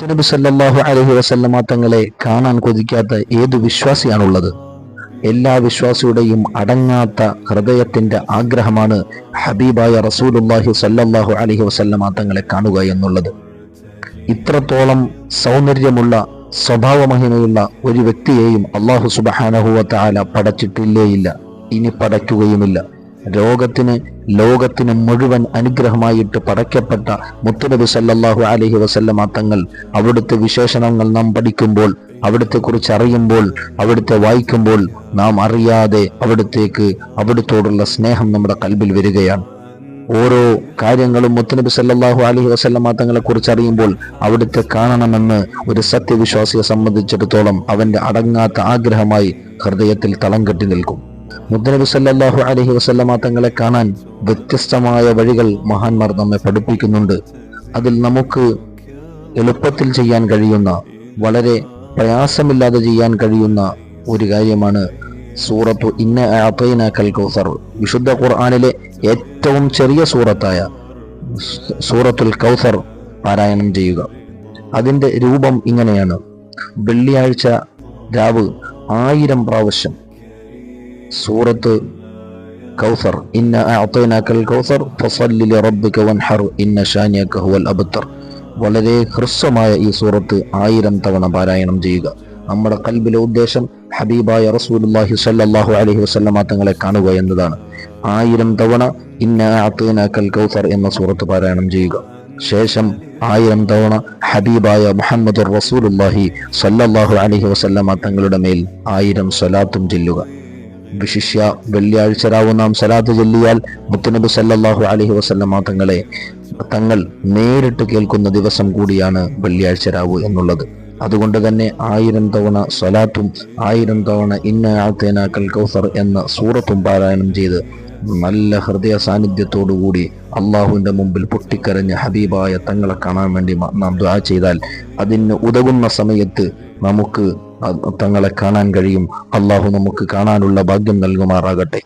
മുത്തനബി സല്ലല്ലാഹു അലൈഹി വസല്ലമ തങ്ങളെ കാണാൻ കൊതിക്കാത്ത ഏത് വിശ്വാസിയാണുള്ളത്? എല്ലാ വിശ്വാസിയുടെയും അടങ്ങാത്ത ഹൃദയത്തിന്റെ ആഗ്രഹമാണ് ഹബീബായ റസൂലുല്ലാഹി സല്ലാഹു അലഹി വസല്ലമ തങ്ങളെ കാണുക എന്നുള്ളത്. ഇത്രത്തോളം സൗന്ദര്യമുള്ള സ്വഭാവമഹിമയുള്ള ഒരു വ്യക്തിയെയും അള്ളാഹു സുബഹാനഹുവ താല പടച്ചിട്ടില്ലേയില്ല. ഇനി പടയ്ക്കുകയുമില്ല. രോഗത്തിന് ലോകത്തിന് മുഴുവൻ അനുഗ്രഹമായിട്ട് പടയ്ക്കപ്പെട്ട മുത്തുനബി സല്ലാഹു അലഹി വസല്ലമ തങ്ങൾ അവിടുത്തെ വിശേഷണങ്ങൾ നാം പഠിക്കുമ്പോൾ അവിടുത്തെ കുറിച്ച് അറിയുമ്പോൾ അവിടുത്തെ വായിക്കുമ്പോൾ നാം അറിയാതെ അവിടുത്തേക്ക് അവിടുത്തോടുള്ള സ്നേഹം നമ്മുടെ കൽബിൽ വരികയാണ്. ഓരോ കാര്യങ്ങളും മുത്തനബി സല്ലാഹു അലഹി വസല്ലമ തങ്ങളെ കുറിച്ച് അറിയുമ്പോൾ അവിടുത്തെ കാണണമെന്ന് ഒരു സത്യവിശ്വാസിയെ സംബന്ധിച്ചിടത്തോളം അവന്റെ അടങ്ങാത്ത ആഗ്രഹമായി ഹൃദയത്തിൽ തളം കെട്ടി നിൽക്കും. മുത്തനബി സല്ലാഹു അലഹി വസല്ലമ തങ്ങളെ കാണാൻ വ്യത്യസ്തമായ വഴികൾ മഹാന്മാർ നമ്മെ പഠിപ്പിക്കുന്നുണ്ട്. അതിൽ നമുക്ക് എളുപ്പത്തിൽ ചെയ്യാൻ കഴിയുന്ന വളരെ പ്രയാസമില്ലാതെ ചെയ്യാൻ കഴിയുന്ന ഒരു കാര്യമാണ് സൂറത്തു ഇന്ന അഅതൈനാക്കൽ കൗസർ വിശുദ്ധ ഖുർആാനിലെ ഏറ്റവും ചെറിയ സൂറത്തായ സൂറത്തുൽ കൗസർ പാരായണം ചെയ്യുക. അതിന്റെ രൂപം ഇങ്ങനെയാണ്. വെള്ളിയാഴ്ച രാവ് ആയിരം പ്രാവശ്യം സൂറത്ത് കൗസർ. ഇന്ന അഅതൈനാക്കൽ കൗസർ ഫസല്ലി ലറബ്ബിക വൻഹർ ഇന്ന ഷാനിയക ഹുവൽ അബ്തർ. വളരെ ഹ്രസ്വമായ ഈ സൂറത്ത് ആയിരം തവണ പാരായണം ചെയ്യുക. നമ്മുടെ കൽബിലെ ഉദ്ദേശം ഹബീബായ റസൂലുള്ളാഹി സ്വല്ലല്ലാഹു അലൈഹി വസല്ലമ തങ്ങളെ കാണുക എന്നതാണ്. ആയിരം തവണ ഇന്ന അഅതൈനാക്കൽ കൗസർ എന്ന സൂറത്ത് പാരായണം ചെയ്യുക. ശേഷം ആയിരം തവണ ഹബീബായ മുഹമ്മദ് റസൂലുള്ളാഹി സ്വല്ലല്ലാഹു അലൈഹി വസല്ലമ തങ്ങളുടെ മേൽ ആയിരം സ്വലാത്തും ചെല്ലുക. വിശിഷ്യ വെള്ളിയാഴ്ച രാവ് നാം സലാത്ത് ചൊല്ലിയാൽ മുത്തനബി സല്ലാഹു അലഹി വസല്ലമ തങ്ങളെ തങ്ങൾ നേരിട്ട് കേൾക്കുന്ന ദിവസം കൂടിയാണ് വെള്ളിയാഴ്ച രാവ് എന്നുള്ളത്. അതുകൊണ്ട് തന്നെ ആയിരം തവണ സ്വലാത്തും ആയിരം തവണ ഇന്ന ആത്തേനാക്കൽ കൗസർ എന്ന സൂറത്തും പാരായണം ചെയ്ത് നല്ല ഹൃദയ സാന്നിധ്യത്തോടുകൂടി അള്ളാഹുവിന്റെ മുമ്പിൽ പൊട്ടിക്കരഞ്ഞ ഹബീബായ തങ്ങളെ കാണാൻ വേണ്ടി നാം ദുആ ചെയ്താൽ അതിന് ഉതകുന്ന സമയത്ത് നമുക്ക് തങ്ങളെ കാണാൻ കഴിയും. അള്ളാഹു നമുക്ക് കാണാനുള്ള ഭാഗ്യം നൽകുമാറാകട്ടെ.